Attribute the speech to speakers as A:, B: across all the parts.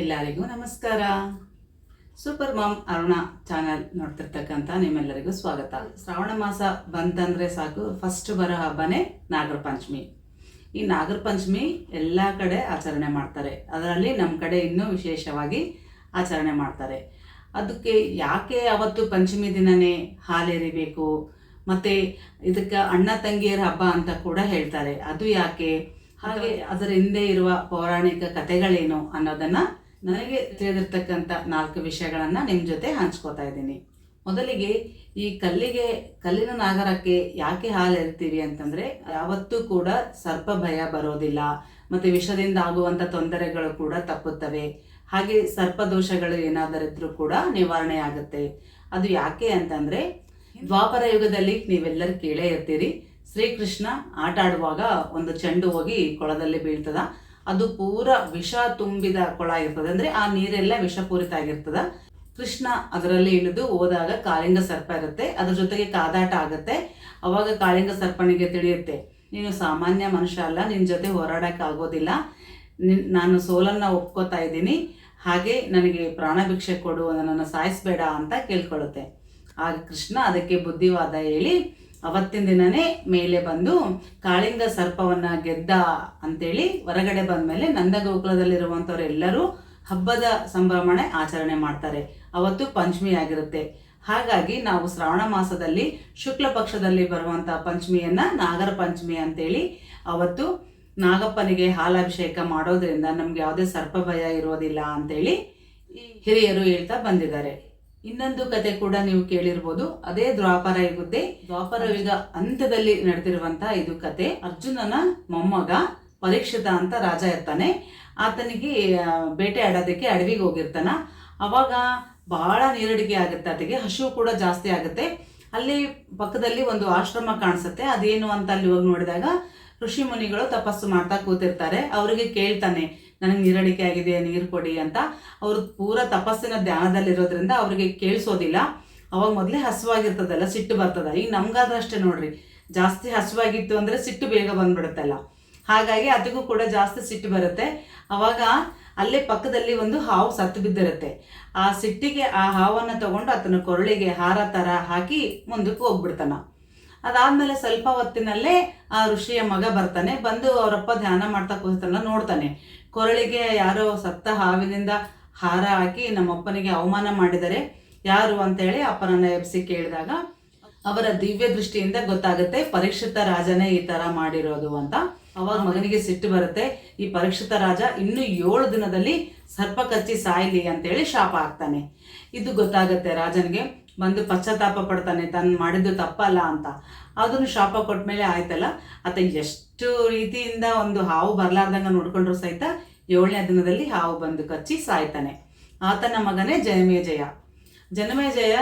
A: ಎಲ್ಲರಿಗೂ ನಮಸ್ಕಾರ. Super mom Aruna channel ನೋಡ್ತಿರ್ತಕ್ಕಂಥ ನಿಮ್ಮೆಲ್ಲರಿಗೂ ಸ್ವಾಗತ. ಶ್ರಾವಣ ಮಾಸ ಬಂತಂದ್ರೆ ಸಾಕು ಫಸ್ಟ್ ಬರೋ ಹಬ್ಬನೇ ನಾಗರ ಪಂಚಮಿ ಈ ನಾಗರ ಪಂಚಮಿ ಎಲ್ಲ ಕಡೆ ಆಚರಣೆ ಮಾಡ್ತಾರೆ. ಅದರಲ್ಲಿ ನಮ್ಮ ಕಡೆ ಇನ್ನೂ ವಿಶೇಷವಾಗಿ ಆಚರಣೆ ಮಾಡ್ತಾರೆ. ಅದಕ್ಕೆ ಯಾಕೆ ಅವತ್ತು ಪಂಚಮಿ ದಿನನೇ ಹಾಲೆರಿಬೇಕು? ಮತ್ತೆ ಇದಕ್ಕೆ ಅಣ್ಣ ತಂಗಿಯರ ಹಬ್ಬ ಅಂತ ಕೂಡ ಹೇಳ್ತಾರೆ. ಅದು ಯಾಕೆ? ಹಾಗೆ ಅದರ ಹಿಂದೆ ಇರುವ ಪೌರಾಣಿಕ ಕಥೆಗಳೇನು ಅನ್ನೋದನ್ನ ನನಗೆ ತಿಳಿದಿರ್ತಕ್ಕಂಥ ನಾಲ್ಕು ವಿಷಯಗಳನ್ನು ನಿಮ್ಮ ಜೊತೆ ಹಂಚ್ಕೋತಾ ಇದ್ದೀನಿ. ಮೊದಲಿಗೆ ಈ ಕಲ್ಲಿಗೆ, ಕಲ್ಲಿನ ನಾಗರಕ್ಕೆ ಯಾಕೆ ಹಾಲು ಎರಿತೀವಿ ಅಂತಂದರೆ ಯಾವತ್ತೂ ಕೂಡ ಸರ್ಪ ಭಯ ಬರೋದಿಲ್ಲ. ಮತ್ತು ವಿಷದಿಂದ ಆಗುವಂಥ ತೊಂದರೆಗಳು ಕೂಡ ತಪ್ಪುತ್ತವೆ. ಹಾಗೆ ಸರ್ಪ ದೋಷಗಳು ಏನಾದರಿದ್ರೂ ಕೂಡ ನಿವಾರಣೆ ಆಗುತ್ತೆ. ಅದು ಯಾಕೆ ಅಂತಂದರೆ ದ್ವಾಪರ ಯುಗದಲ್ಲಿ ನೀವೆಲ್ಲರೂ ಕೇಳೇ ಇರ್ತೀರಿ. ಶ್ರೀಕೃಷ್ಣ ಆಟ ಆಡುವಾಗ ಒಂದು ಚೆಂಡು ಹೋಗಿ ಕೊಳದಲ್ಲಿ ಬೀಳ್ತದ. ಅದು ಪೂರ ವಿಷ ತುಂಬಿದ ಕೊಳ ಇರ್ತದೆ ಅಂದ್ರೆ ಆ ನೀರೆಲ್ಲ ವಿಷಪೂರಿತ ಆಗಿರ್ತದೆ. ಕೃಷ್ಣ ಅದರಲ್ಲಿ ಇಳಿದು ಹೋದಾಗ ಕಾಳಿಂಗ ಸರ್ಪ ಇರುತ್ತೆ. ಅದ್ರ ಜೊತೆಗೆ ಕಾದಾಟ ಆಗುತ್ತೆ. ಅವಾಗ ಕಾಳಿಂಗ ಸರ್ಪನಿಗೆ ತಿಳಿಯುತ್ತೆ, ನೀನು ಸಾಮಾನ್ಯ ಮನುಷ್ಯ ಅಲ್ಲ ನಿನ್ನ ಜೊತೆ ಹೋರಾಡಕ್ಕೆ ಆಗೋದಿಲ್ಲ. ನಿನ್, ನಾನು ಸೋಲನ್ನ ಒಪ್ಕೋತಾ ಇದ್ದೀನಿ. ಹಾಗೆ ನನಗೆ ಪ್ರಾಣ ಭಿಕ್ಷೆ ಕೊಡು ನನ್ನನ್ನು ಸಾಯಿಸ್ಬೇಡ ಅಂತ ಕೇಳ್ಕೊಳ್ಳುತ್ತೆ ಆಗ ಕೃಷ್ಣ ಅದಕ್ಕೆ ಬುದ್ಧಿವಾದ ಹೇಳಿ ಅವತ್ತಿನ ದಿನನೇ ಮೇಲೆ ಬಂದು ಕಾಳಿಂಗ ಸರ್ಪವನ್ನ ಗೆದ್ದ ಅಂತೇಳಿ ಹೊರಗಡೆ ಬಂದ್ಮೇಲೆ ನಂದಗೋಕುಲದಲ್ಲಿರುವಂಥವ್ರು ಎಲ್ಲರೂ ಹಬ್ಬದ ಸಂಭ್ರಮಣೆ ಆಚರಣೆ ಮಾಡ್ತಾರೆ. ಅವತ್ತು ಪಂಚಮಿ ಆಗಿರುತ್ತೆ. ಹಾಗಾಗಿ ನಾವು ಶ್ರಾವಣ ಮಾಸದಲ್ಲಿ ಶುಕ್ಲ ಪಕ್ಷದಲ್ಲಿ ಬರುವಂತಹ ಪಂಚಮಿಯನ್ನ ನಾಗರ ಪಂಚಮಿ ಅಂತೇಳಿ ಅವತ್ತು ನಾಗಪ್ಪನಿಗೆ ಹಾಲಾಭಿಷೇಕ ಮಾಡೋದ್ರಿಂದ ನಮ್ಗೆ ಯಾವುದೇ ಸರ್ಪ ಭಯ ಇರೋದಿಲ್ಲ ಅಂತೇಳಿ ಹಿರಿಯರು ಹೇಳ್ತಾ ಬಂದಿದ್ದಾರೆ. ಇನ್ನೊಂದು ಕತೆ ಕೂಡ ನೀವು ಕೇಳಿರ್ಬೋದು. ಅದೇ ದ್ವಾಪರ ಯುಗದ್ದೆ ದ್ವಾಪರ ಯುಗ ಅಂತ್ಯದಲ್ಲಿ ನಡೆದಿರುವಂತಹ ಇದು ಕತೆ. ಅರ್ಜುನನ ಮೊಮ್ಮಗ ಪರೀಕ್ಷಿತ ಅಂತ ರಾಜ ಇರ್ತಾನೆ. ಆತನಿಗೆ ಬೇಟೆ ಆಡೋದಕ್ಕೆ ಅಡವಿಗೆ ಹೋಗಿರ್ತಾನ. ಅವಾಗ ಬಹಳ ನೀರಡಿಕೆ ಆಗುತ್ತೆ. ಆತಗೆ ಹಸಿವು ಕೂಡ ಜಾಸ್ತಿ ಆಗುತ್ತೆ. ಅಲ್ಲಿ ಪಕ್ಕದಲ್ಲಿ ಒಂದು ಆಶ್ರಮ ಕಾಣಿಸುತ್ತೆ. ಅದೇನು ಅಂತ ಅಲ್ಲಿ ಹೋಗಿ ನೋಡಿದಾಗ ಋಷಿ ಮುನಿಗಳು ತಪಸ್ಸು ಮಾಡ್ತಾ ಕೂತಿರ್ತಾರೆ. ಅವರಿಗೆ ಕೇಳ್ತಾನೆ ನನಗೆ ನೀರಡಿಕೆ ಆಗಿದೆ, ನೀರು ಕೊಡಿ ಅಂತ ಅವರು ಪೂರ ತಪಸ್ಸಿನ ಧ್ಯಾನದಲ್ಲಿರೋದ್ರಿಂದ ಅವರಿಗೆ ಕೇಳಿಸೋದಿಲ್ಲ. ಅವಾಗ ಮೊದಲೇ ಹಸುವಾಗಿರ್ತದಲ್ಲ, ಸಿಟ್ಟು ಬರ್ತದ. ಈಗ ನಮ್ಗಾದ್ರೂ ಅಷ್ಟೇ ನೋಡ್ರಿ. ಜಾಸ್ತಿ ಹಸುವಾಗಿತ್ತು ಅಂದ್ರೆ ಸಿಟ್ಟು ಬೇಗ ಬಂದ್ಬಿಡುತ್ತಲ್ಲ. ಹಾಗಾಗಿ ಅದಕ್ಕೂ ಕೂಡ ಜಾಸ್ತಿ ಸಿಟ್ಟು ಬರುತ್ತೆ. ಅವಾಗ ಅಲ್ಲೇ ಪಕ್ಕದಲ್ಲಿ ಒಂದು ಹಾವು ಸತ್ತು ಬಿದ್ದಿರುತ್ತೆ. ಆ ಸಿಟ್ಟಿಗೆ ಆ ಹಾವನ್ನು ತಗೊಂಡು ಆತನ ಕೊರಳಿಗೆ ಹಾರ ಥರ ಹಾಕಿ ಮುಂದಕ್ಕೆ ಹೋಗ್ಬಿಡ್ತಾನ. ಅದಾದ್ಮೇಲೆ ಸ್ವಲ್ಪ ಹೊತ್ತಿನಲ್ಲೇ ಆ ಋಷಿಯ ಮಗ ಬರ್ತಾನೆ ಬಂದು ಅವರಪ್ಪ ಧ್ಯಾನ ಮಾಡ್ತಾ ಕೂತಾನ ನೋಡ್ತಾನೆ. ಕೊರಳಿಗೆ ಯಾರೋ ಸತ್ತ ಹಾವಿನಿಂದ ಹಾರ ಹಾಕಿ ನಮ್ಮಪ್ಪನಿಗೆ ಅವಮಾನ ಮಾಡಿದರೆ ಯಾರು ಅಂತೇಳಿ ಅಪ್ಪನನ್ನ ಎಬ್ಸಿ ಕೇಳಿದಾಗ ಅವರ ದಿವ್ಯ ದೃಷ್ಟಿಯಿಂದ ಗೊತ್ತಾಗುತ್ತೆ ಪರೀಕ್ಷಿತ ರಾಜನೇ ಈ ತರ ಮಾಡಿರೋದು ಅಂತ. ಅವಾಗ ಮಗನಿಗೆ ಸಿಟ್ಟು ಬರುತ್ತೆ ಈ ಪರೀಕ್ಷಿತ ರಾಜ ಇನ್ನು ಏಳು ದಿನದಲ್ಲಿ ಸರ್ಪ ಕಚ್ಚಿ ಸಾಯ್ಲಿ ಅಂತೇಳಿ ಶಾಪ ಹಾಕ್ತಾನೆ. ಇದು ಗೊತ್ತಾಗುತ್ತೆ ರಾಜನಿಗೆ. ಬಂದು ಪಶ್ಚಾತ್ತಾಪ ಪಡ್ತಾನೆ, ತಾನು ಮಾಡಿದ್ದು ತಪ್ಪಲ್ಲ ಅಂತ. ಅದನ್ನು ಶಾಪ ಕೊಟ್ಮೇಲೆ ಆಯ್ತಲ್ಲ? ಆತ ಎಷ್ಟು ರೀತಿಯಿಂದ ಒಂದು ಹಾವು ಬರಲಾರ್ದಂಗೆ ನೋಡ್ಕೊಂಡ್ರು ಸಹಿತ ಏಳನೇ ದಿನದಲ್ಲಿ ಹಾವು ಬಂದು ಕಚ್ಚಿ ಸಾಯ್ತಾನೆ. ಆತನ ಮಗನೇ ಜನಮೇಜಯ. ಜನಮೇಜಯ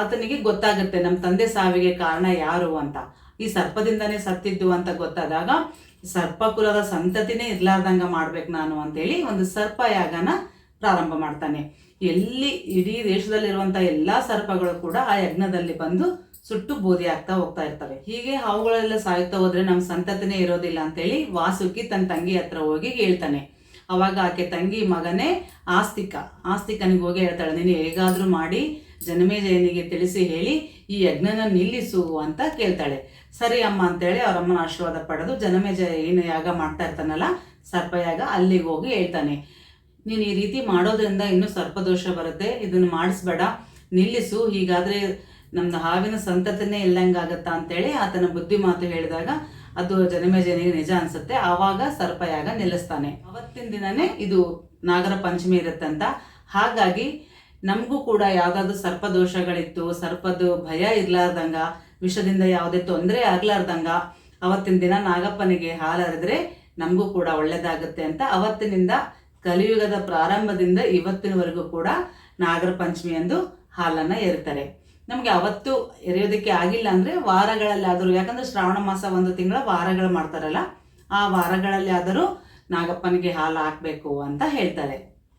A: ಆತನಿಗೆ ಗೊತ್ತಾಗುತ್ತೆ ನಮ್ಮ ತಂದೆ ಸಾವಿಗೆ ಕಾರಣ ಯಾರು ಅಂತ. ಈ ಸರ್ಪದಿಂದನೇ ಸತ್ತಿದ್ದು ಅಂತ ಗೊತ್ತಾದಾಗ ಸರ್ಪ ಕುಲದ ಸಂತತಿನೇ ಇರ್ಲಾರ್ದಂಗ ಮಾಡ್ಬೇಕು ನಾನು ಅಂತೇಳಿ ಒಂದು ಸರ್ಪ ಯಾಗನ ಪ್ರಾರಂಭ ಮಾಡ್ತಾನೆ. ಎಲ್ಲಿ ಇಡೀ ದೇಶದಲ್ಲಿರುವಂಥ ಎಲ್ಲಾ ಸರ್ಪಗಳು ಕೂಡ ಆ ಯಜ್ಞದಲ್ಲಿ ಬಂದು ಸುಟ್ಟು ಬೋಧಿ ಆಗ್ತಾ ಹೋಗ್ತಾ ಇರ್ತವೆ. ಹೀಗೆ ಹಾವುಗಳೆಲ್ಲ ಸಾಯುತ್ತಾ ಹೋದ್ರೆ ನಮ್ಮ ಸಂತತಿನೇ ಇರೋದಿಲ್ಲ ಅಂತೇಳಿ ವಾಸುಕಿ ತನ್ನ ತಂಗಿ ಹತ್ರ ಹೋಗಿ ಹೇಳ್ತಾನೆ. ಅವಾಗ ಆಕೆ ತಂಗಿ ಮಗನೇ ಆಸ್ತಿಕ. ಆಸ್ತಿಕನಿಗೆ ಹೋಗಿ ಹೇಳ್ತಾಳೆ, ನೀನು ಹೇಗಾದರೂ ಮಾಡಿ ಜನಮೇಜಯನಿಗೆ ತಿಳಿಸಿ ಹೇಳಿ ಈ ಯಜ್ಞನ ನಿಲ್ಲಿಸು ಅಂತ ಕೇಳ್ತಾಳೆ. ಸರಿ ಅಮ್ಮ ಅಂತೇಳಿ ಹೇಳಿ ಅಮ್ಮನ ಆಶೀರ್ವಾದ ಪಡೆದು ಜನಮೇಜಯ ಏನು ಯಾಗ ಮಾಡ್ತಾ ಇರ್ತಾನಲ್ಲ, ಸರ್ಪಯಾಗ ಅಲ್ಲಿಗೆ ಹೋಗಿ ಹೇಳ್ತಾನೆ. ನೀನು ಈ ರೀತಿ ಮಾಡೋದ್ರಿಂದ ಇನ್ನೂ ಸರ್ಪದೋಷ ಬರುತ್ತೆ. ಇದನ್ನು ಮಾಡಿಸ್ಬೇಡ. ನಿಲ್ಲಿಸು. ಹೀಗಾದ್ರೆ ನಮ್ಮದು ಹಾವಿನ ಸಂತತಿನೇ ಇಲ್ಲಂಗಾಗತ್ತಾ ಅಂತೇಳಿ ಆತನ ಬುದ್ಧಿ ಮಾತು ಹೇಳಿದಾಗ ಅದು ಜನಮೇಜನಿಗೆ ನಿಜ ಅನ್ಸುತ್ತೆ. ಆವಾಗ ಸರ್ಪಯಾಗ ನಿಲ್ಲಿಸ್ತಾನೆ. ಅವತ್ತಿನ ದಿನನೇ ಇದು ನಾಗರ ಪಂಚಮಿ ಇರುತ್ತಂತ ಹಾಗಾಗಿ ನಮಗೂ ಕೂಡ ಯಾವ್ದಾದ್ರು ಸರ್ಪದೋಷಗಳಿತ್ತು ಸರ್ಪದ ಭಯ ಇರ್ಲಾರ್ದಂಗ, ವಿಷದಿಂದ ಯಾವುದೇ ತೊಂದರೆ ಆಗ್ಲಾರ್ದಂಗ, ಅವತ್ತಿನ ದಿನ ನಾಗಪ್ಪನಿಗೆ ಹಾಲರಿದ್ರೆ ನಮಗೂ ಕೂಡ ಒಳ್ಳೇದಾಗುತ್ತೆ ಅಂತ ಅವತ್ತಿನಿಂದ ಕಲಿಯುಗದ ಪ್ರಾರಂಭದಿಂದ ಇವತ್ತಿನವರೆಗೂ ಕೂಡ ನಾಗರ ಪಂಚಮಿ ಎಂದು ಹಾಲನ್ನ ಎರಿತಾರೆ ನಮಗೆ ಅವತ್ತು ಎರೆಯೋದಕ್ಕೆ ಆಗಿಲ್ಲ ಅಂದ್ರೆ ವಾರಗಳಲ್ಲಿ ಆದರೂ ಯಾಕಂದ್ರೆ ಶ್ರಾವಣ ಮಾಸ ಒಂದು ತಿಂಗಳ ವಾರಗಳು ಮಾಡ್ತಾರಲ್ಲ, ಆ ವಾರಗಳಲ್ಲಿ ಆದರೂ ನಾಗಪ್ಪನಿಗೆ ಹಾಲು ಹಾಕಬೇಕು ಅಂತ ಹೇಳ್ತಾರೆ.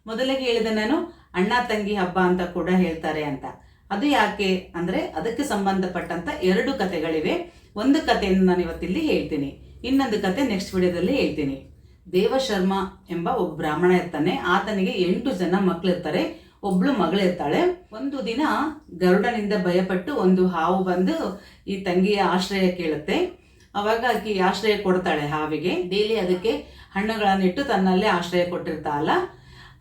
A: ಮೊದಲಿಗೆ ಹೇಳಿದೆ ನಾನು, ಅಣ್ಣ, ತಂಗಿ ಹಬ್ಬ ಅಂತ ಕೂಡ ಹೇಳ್ತಾರೆ ಅಂತ. ಅದು ಯಾಕೆ ಅಂದ್ರೆ ಅದಕ್ಕೆ ಸಂಬಂಧಪಟ್ಟಂತ ಎರಡು ಕತೆಗಳಿವೆ ಒಂದು ಕಥೆಯನ್ನು ನಾನು ಇವತ್ತಿಲ್ಲಿ ಹೇಳ್ತೀನಿ. ಇನ್ನೊಂದು ಕತೆ ನೆಕ್ಸ್ಟ್ ವಿಡಿಯೋದಲ್ಲಿ ಹೇಳ್ತೀನಿ. ದೇವಶರ್ಮ ಎಂಬ ಒಬ್ಬ ಬ್ರಾಹ್ಮಣ ಇರ್ತಾನೆ. ಆತನಿಗೆ ಎಂಟು ಜನ ಮಕ್ಕಳಿರ್ತಾರೆ ಒಬ್ಳು ಮಗಳಿರ್ತಾಳೆ. ಒಂದು ದಿನ ಗರುಡನಿಂದ ಭಯಪಟ್ಟು ಒಂದು ಹಾವು ಬಂದು ಈ ತಂಗಿಯ ಆಶ್ರಯ ಕೇಳುತ್ತೆ. ಅವಾಗ ಆಕಿ ಆಶ್ರಯ ಕೊಡ್ತಾಳೆ ಹಾವಿಗೆ. ಡೈಲಿ ಅದಕ್ಕೆ ಹಣ್ಣುಗಳನ್ನಿಟ್ಟು ತನ್ನಲ್ಲೇ ಆಶ್ರಯ ಕೊಟ್ಟಿರ್ತಾಳಲ್ಲ.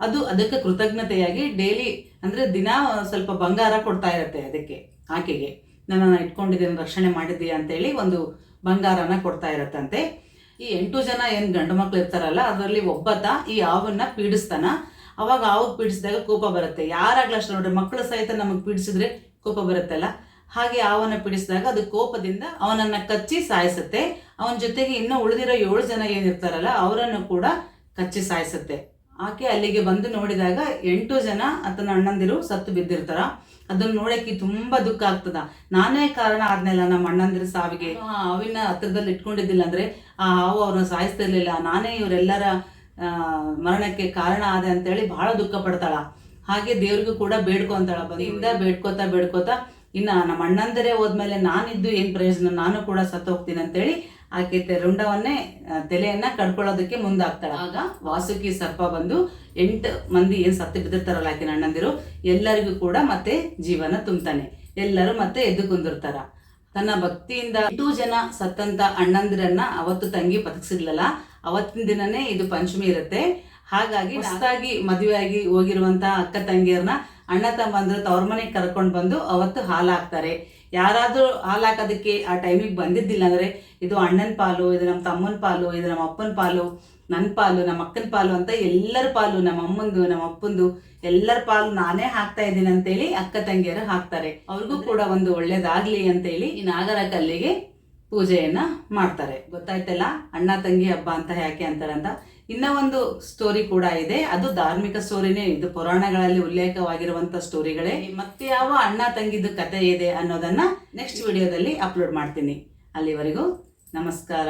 A: ಅದು ಅದಕ್ಕೆ ಕೃತಜ್ಞತೆಯಾಗಿ ಡೈಲಿ ಅಂದ್ರೆ ದಿನ ಸ್ವಲ್ಪ ಬಂಗಾರ ಕೊಡ್ತಾ ಇರುತ್ತೆ ಅದಕ್ಕೆ, ಆಕೆಗೆ. ನನ್ನನ್ನು ಇಟ್ಕೊಂಡಿದ್ದೇನೆ, ರಕ್ಷಣೆ ಮಾಡಿದ್ದೀಯ? ಅಂತೇಳಿ ಒಂದು ಬಂಗಾರನ ಕೊಡ್ತಾ ಇರತ್ತಂತೆ. ಈ ಎಂಟು ಜನ ಏನು ಗಂಡು ಮಕ್ಳು ಇರ್ತಾರಲ್ಲ, ಅದರಲ್ಲಿ ಒಬ್ಬತ ಈ ಹಾವನ್ನ ಪೀಡಿಸ್ತಾನ. ಅವಾಗ ಹಾವು ಪೀಡಿಸಿದಾಗ ಕೋಪ ಬರುತ್ತೆ. ಯಾರಾಗ್ಲೂ ನೋಡಿ ನೋಡ್ರಿ ಮಕ್ಕಳು ಸಹಿತ ನಮಗೆ ಪೀಡಿಸಿದ್ರೆ ಕೋಪ ಬರುತ್ತಲ್ಲ? ಹಾಗೆ ಹಾವನ್ನು ಪೀಡಿಸಿದಾಗ ಅದು ಕೋಪದಿಂದ ಅವನನ್ನ ಕಚ್ಚಿ ಸಾಯಿಸುತ್ತೆ. ಅವನ ಜೊತೆಗೆ ಇನ್ನೂ ಉಳಿದಿರೋ ಏಳು ಜನ ಏನಿರ್ತಾರಲ್ಲ, ಅವರನ್ನು ಕೂಡ ಕಚ್ಚಿ ಸಾಯಿಸುತ್ತೆ. ಆಕೆ ಅಲ್ಲಿಗೆ ಬಂದು ನೋಡಿದಾಗ ಎಂಟು ಜನ ಆತನ ಅಣ್ಣಂದಿರು ಸತ್ತು ಬಿದ್ದಿರ್ತಾರ. ಅದನ್ನ ನೋಡಕ್ಕೆ ತುಂಬಾ ದುಃಖ ಆಗ್ತದ. ನಾನೇ ಕಾರಣ ಆದ್ನೆಲ್ಲ ನಮ್ಮ ಅಣ್ಣಂದಿರ ಸಾವಿಗೆ. ಹಾವಿನ ಹತ್ರದಲ್ಲಿ ಇಟ್ಕೊಂಡಿದ್ದಿಲ್ಲ ಅಂದ್ರೆ ಆ ಹಾವು ಅವ್ರನ್ನ ಸಾಯಿಸ್ತಿರ್ಲಿಲ್ಲ ನಾನೇ ಇವರೆಲ್ಲರ ಮರಣಕ್ಕೆ ಕಾರಣ ಆದೆ ಅಂತೇಳಿ ಬಹಳ ದುಃಖ ಪಡ್ತಾಳ. ಹಾಗೆ ದೇವ್ರಿಗೂ ಕೂಡ ಬೇಡ್ಕೊಂತಾಳ. ಬದಿಯಿಂದ ಬೇಡ್ಕೋತಾ ಬೇಡ್ಕೋತಾ ಇನ್ನ ನಮ್ಮ ಅಣ್ಣಂದರೇ ಹೋದ್ಮೇಲೆ ನಾನಿದ್ದು ಏನ್ ಪ್ರಯೋಜನ? ನಾನು ಕೂಡ ಸತ್ತು ಹೋಗ್ತೀನಿ ಅಂತೇಳಿ ಆಕೆ ರುಂಡವನ್ನೇ ತಲೆಯನ್ನ ಕಡ್ಕೊಳ್ಳೋದಕ್ಕೆ ಮುಂದಾಗ್ತಾಳೆ. ಆಗ ವಾಸುಕಿ ಸರ್ಪ ಬಂದು ಎಂಟು ಮಂದಿ ಏನ್ ಸತ್ತು ಬಿದ್ದಿರ್ತಾರಲ್ಲ ಆಕೆ ಅಣ್ಣಂದಿರು ಎಲ್ಲರಿಗೂ ಕೂಡ ಮತ್ತೆ ಜೀವನ ತುಂಬ್ತಾನೆ. ಎಲ್ಲರೂ ಮತ್ತೆ ಎದ್ದು ಕುಂದಿರ್ತಾರ. ತನ್ನ ಭಕ್ತಿಯಿಂದ ಎಂಟು ಜನ ಸತ್ತಂತ ಅಣ್ಣಂದಿರನ್ನ ಅವತ್ತು ತಂಗಿ ಬದುಕಿಸಿರ್ಲಿಲ್ಲ ಅವತ್ತಿನ ದಿನನೇ ಇದು ಪಂಚಮಿ ಇರುತ್ತೆ. ಹಾಗಾಗಿ ಹೊಸದಾಗಿ ಮದುವೆಯಾಗಿ ಹೋಗಿರುವಂತ ಅಕ್ಕ ತಂಗಿಯರನ್ನ ಅಣ್ಣ ತಮ್ಮಂದ್ರು ತವ್ರ ಮನೆಗೆ ಕರ್ಕೊಂಡು ಬಂದು ಅವತ್ತು ಹಾಲು ಹಾಕ್ತಾರೆ ಯಾರಾದ್ರೂ ಹಾಲು ಹಾಕೋದಕ್ಕೆ ಆ ಟೈಮಿಗೆ ಬಂದಿದ್ದಿಲ್ಲ ಅಂದರೆ ಇದು ಅಣ್ಣನ ಪಾಲು, ಇದು ನಮ್ಮ ತಮ್ಮನ ಪಾಲು, ಇದು ನಮ್ಮ ಅಪ್ಪನ ಪಾಲು ನನ್ನ ಪಾಲು ನಮ್ಮ ಅಕ್ಕನ ಪಾಲು ಅಂತ ಎಲ್ಲರ ಪಾಲು ನಮ್ಮ ಅಮ್ಮಂದು ನಮ್ಮ ಅಪ್ಪಂದು ಎಲ್ಲರ ಪಾಲು ನಾನೇ ಹಾಕ್ತಾ ಇದ್ದೀನಿ ಅಂತೇಳಿ ಅಕ್ಕ ತಂಗಿಯರು ಹಾಕ್ತಾರೆ. ಅವ್ರಿಗೂ ಕೂಡ ಒಂದು ಒಳ್ಳೇದಾಗ್ಲಿ ಅಂತೇಳಿ ಈ ನಾಗರ ಕಲ್ಲಿಗೆ ಪೂಜೆಯನ್ನ ಮಾಡ್ತಾರೆ. ಗೊತ್ತಾಯ್ತಲ್ಲ? ಅಣ್ಣ ತಂಗಿ ಹಬ್ಬ ಅಂತ ಯಾಕೆ ಅಂತಾರಂತ? ಇನ್ನ ಒಂದು ಸ್ಟೋರಿ ಕೂಡ ಇದೆ. ಅದು ಧಾರ್ಮಿಕ ಸ್ಟೋರಿನೇ ಇದು ಪುರಾಣಗಳಲ್ಲಿ ಉಲ್ಲೇಖವಾಗಿರುವಂತ ಸ್ಟೋರಿಗಳೇ ಮತ್ತೆ ಯಾವ ಅಣ್ಣ ತಂಗಿದ್ದು ಕತೆ ಇದೆ ಅನ್ನೋದನ್ನ ನೆಕ್ಸ್ಟ್ ವಿಡಿಯೋದಲ್ಲಿ ಅಪ್ಲೋಡ್ ಮಾಡ್ತೀನಿ. ಅಲ್ಲಿವರೆಗೂ ನಮಸ್ಕಾರ.